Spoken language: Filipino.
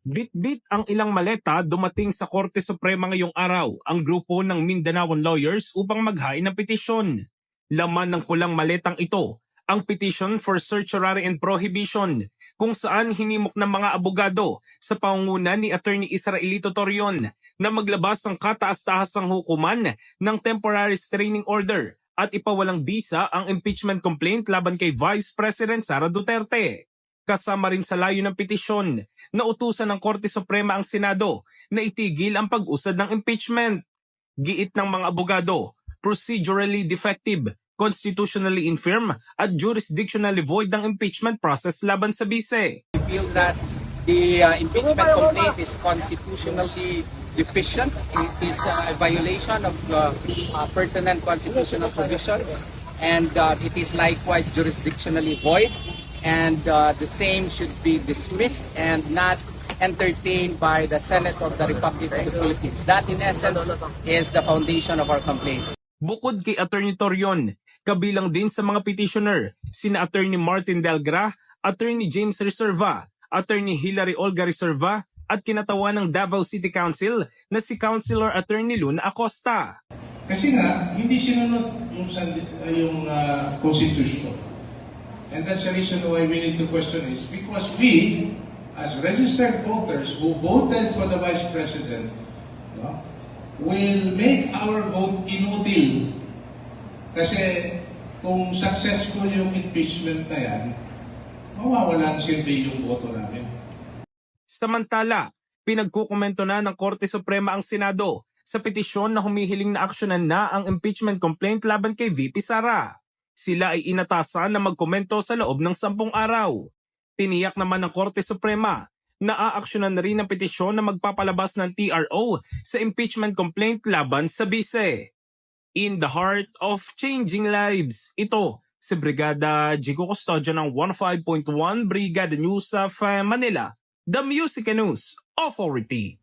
Bit-bit ang ilang maleta dumating sa Korte Suprema ngayong araw ang grupo ng Mindanaoan lawyers upang maghain ng petisyon. Laman ng pulang maletang ito ang petition for certiorari and prohibition kung saan hinimok ng mga abogado sa pangunguna ni Attorney Israelito Torion na maglabas ng kataas-tahasang hukuman ng temporary restraining order at ipawalang bisa ang impeachment complaint laban kay Vice President Sara Duterte. Kasama rin sa layo ng petisyon na utusan ng Korte Suprema ang Senado na itigil ang pag-usad ng impeachment. Giit ng mga abogado, procedurally defective, constitutionally infirm at jurisdictionally void ang impeachment process laban sa bise. feel that the uh, impeachment complaint is constitutionally deficient. It is uh, a violation of uh, uh, pertinent constitutional provisions, and uh, it is likewise jurisdictionally void. And uh, the same should be dismissed and not entertained by the Senate of the Republic of the Philippines. That, in essence, is the foundation of our complaint. Bukod kay Attorney Torion, kabilang din sa mga petitioner sina Attorney Martin Delgra, Attorney James Reserva, Attorney Hilary Olga Reserva at kinatawan ng Davao City Council na si Councilor Attorney Luna Acosta. Kasi nga, hindi sinunod yung, yung uh, Constitution. And that's the reason why we need to question is because we, as registered voters who voted for the Vice President, no, will make our vote inutil. Kasi kung successful yung impeachment na yan, mawawala ang silbi yung boto namin. Samantala, pinagkukomento na ng Korte Suprema ang Senado sa petisyon na humihiling na aksyonan na ang impeachment complaint laban kay VP Sara. Sila ay inatasan na magkomento sa loob ng sampung araw. Tiniyak naman ng Korte Suprema na aaksyonan na rin ang petisyon na magpapalabas ng TRO sa impeachment complaint laban sa bise. In the heart of changing lives, ito si Brigada Jigo Custodio ng 15.1 Brigada News of Manila, the Music News Authority.